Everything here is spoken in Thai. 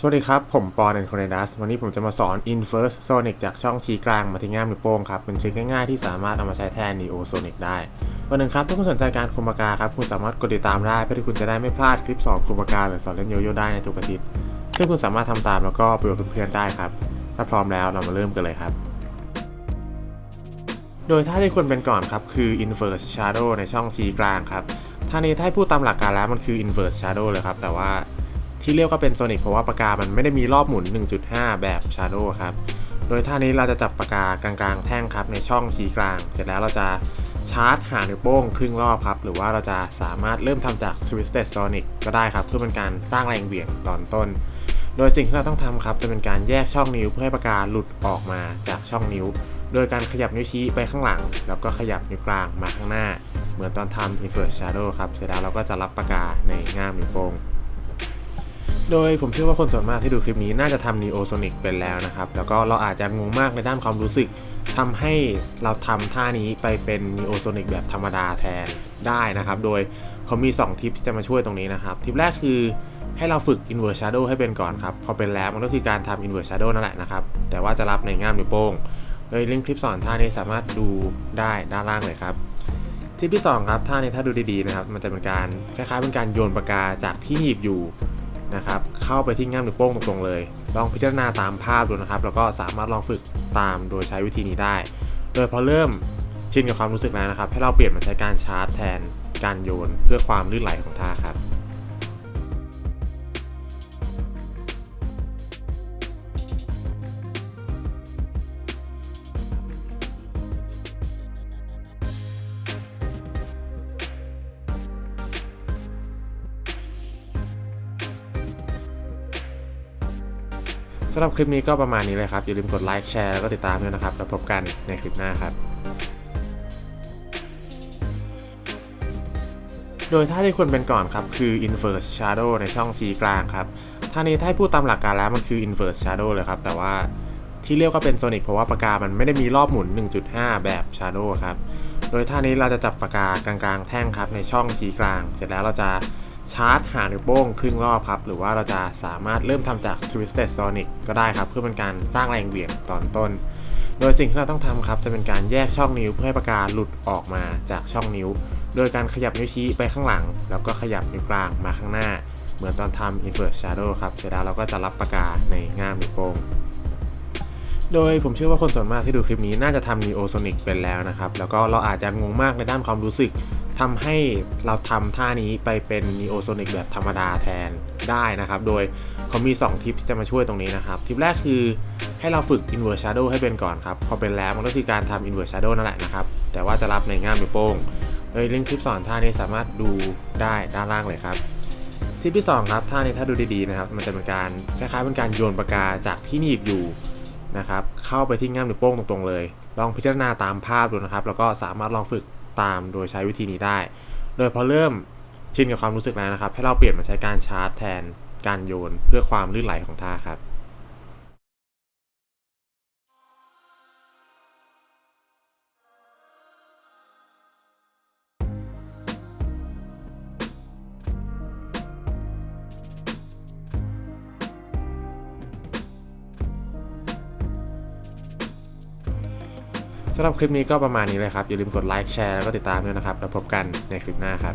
สวัสดีครับ ผมปอนเอ็นโคเนดัสวันนี้ผมจะมาสอน Inverse Sonic จากช่องชี้กลางมาที่ง่ามนิ้วโป้งครับเป็นทริคง่ายๆที่สามารถเอามาใช้แทน Neo Sonic ได้วันหนึ่งครับถ้าคุณสนใจการคุมปากกาครับ คุณสามารถกดติดตามได้เพื่อที่คุณจะได้ไม่พลาดคลิปสอนคุมปากกาหรือสอนเล่นโยโย่ได้ในทุกอาทิตย์ซึ่งคุณสามารถทำตามแล้วก็ไปกับเพื่อนๆได้ครับถ้าพร้อมแล้วเรามาเริ่มกันเลยครับ โดยท่าที่ควรเป็นก่อนครับคือ Inverse Shadow ในช่องชี้กลางครับท่านี้ถ้าพูดตามหลักการแล้วมันคือ Inverse Shadow เลยครับแต่ว่า ที่เรียกว่าเป็นโซนิกเพราะว่าปากกามันไม่ได้มีรอบหมุน 1.5 แบบ Shadow ครับ โดยท่านี้เราจะจับปากกากลางๆ แท่งครับในช่องชี้กลาง เสร็จแล้วเราจะชาร์จหานิ้วโป้งครึ่งรอบครับ หรือว่าเราจะสามารถเริ่มทำจาก Twisted Sonic ก็ได้ครับ เพื่อเป็นการสร้างแรงเหวี่ยงตอนต้น โดยสิ่งที่เราต้องทำครับ จะเป็นการแยกช่องนิ้วเพื่อให้ปากกาหลุดออกมาจากช่องนิ้ว โดยการขยับนิ้วชี้ไปข้างหลัง แล้วก็ขยับนิ้วกลางมาข้างหน้า เหมือนตอนทำ inverse shadow ครับ เสร็จแล้วเราก็จะรับปากกาในง่ามนิ้วโป้ง โดยผมเชื่อว่าคนส่วนมากที่ดูคลิปนี้น่าจะทำ Neo Sonic เป็นแล้วนะครับ แล้วก็เราอาจจะงงมากในด้านความรู้สึกทำให้เราทำท่านี้ไปเป็น Neo Sonic แบบธรรมดาแทนได้นะครับ โดยเขามี 2 ทิปที่จะมาช่วยตรงนี้นะครับ ทิปแรกคือให้เราฝึก Inverse Shadow ให้เป็นก่อนครับ พอเป็นแล้วมันก็คือการทำ Inverse Shadow นั่นแหละนะครับ แต่ว่าจะรับในง่ามนิ้วโป้งโดยลิงก์คลิปสอนท่านี้สามารถดูได้ด้านล่างเลยครับทิปที่ 2 ครับท่านี้ถ้าดูดีๆนะครับ มันจะเป็นการคล้ายๆเป็นการโยนปากกาจากที่หนีบอยู่ นะครับเข้าไปที่ง่ามนิ้วโป้งตรงๆเลย ลองพิจารณาตามภาพดูนะครับ แล้วก็สามารถลองฝึกตามโดยใช้วิธีนี้ได้ โดยพอเริ่มชินกับความรู้สึกแล้วนะครับ ให้เราเปลี่ยนมาใช้การชาร์จแทนการโยนเพื่อความลื่นไหลของท่าครับำหรับคลิปนี้ก็ประมาณนี้เลยครับ อย่าลืมกดไลค์แชร์แล้วก็ติดตามด้วยนะครับ แล้วพบกันในคลิปหน้าครับ โดยท่าที่ควรเป็นก่อนครับ คือ inverse shadow ในช่องชี้กลางครับท่านี้ถ้าพูดตามหลักการแล้วมันคือ inverse shadow เลยครับ แต่ว่าที่เรียกว่าเป็นโซนิกเพราะว่าปากกามันไม่ได้มีรอบหมุน 1.5 แบบ shadow ครับ โดยท่านี้เราจะจับปากกากลางๆแท่งครับในช่องชี้กลาง เสร็จแล้วเราจะ ชาร์จหางนิ้วโป้งครึ่งรอบครับ หรือว่าเราจะสามารถเริ่มทำจาก Twisted Sonic ก็ได้ครับ เพื่อเป็นการสร้างแรงเหวี่ยงตอนต้น โดยสิ่งที่เราต้องทำครับ จะเป็นการแยกช่องนิ้วเพื่อให้ปากกาหลุดออกมาจากช่องนิ้ว โดยการขยับนิ้วชี้ไปข้างหลัง แล้วก็ขยับนิ้วกลางมาข้างหน้า เหมือนตอนทำ inverse shadow ครับเสร็จแล้วเราก็จะรับปากกาในง่ามนิ้วโป้งโดยผมเชื่อว่าคนส่วนมากที่ดูคลิปนี้น่าจะทำ Neo Sonic เป็นแล้วนะครับ แล้วก็เราอาจจะงงมากในด้านความรู้สึก ทำให้เราทำท่านี้ไปเป็น Neo Sonic แบบธรรมดาแทนได้นะครับ โดยเขามี 2 ทิปที่จะมาช่วยตรงนี้นะครับ ทิปแรกคือให้เราฝึก Inverse Shadow ให้เป็นก่อนครับ พอเป็นแล้วมันก็คือการทำ Inverse Shadow นั่นแหละนะครับ แต่ว่าจะรับในง่ามนิ้วโป้งโดยลิงก์คลิปสอนท่านี้สามารถดูได้ด้านล่างเลยครับทิปที่ 2 ครับท่านี้ถ้าดูดีๆนะครับ มันจะเป็นการคล้ายๆเป็นการโยนปากกาจากที่หนีบอยู่นะครับเข้าไปที่ง่ามนิ้วโป้งตรงๆเลย ลองพิจารณาตามภาพดูนะครับ แล้วก็สามารถลองฝึก ตามโดยใช้วิธีนี้ได้ โดยพอเริ่มชินกับความรู้สึกแล้วนะครับ ให้เราเปลี่ยนมาใช้การชาร์จแทนการโยนเพื่อความลื่นไหลของท่าครับ สำหรับคลิปนี้ก็ประมาณนี้เลยครับ อย่าลืมกดไลค์แชร์แล้วก็ติดตามด้วยนะครับ แล้วพบกันในคลิปหน้าครับ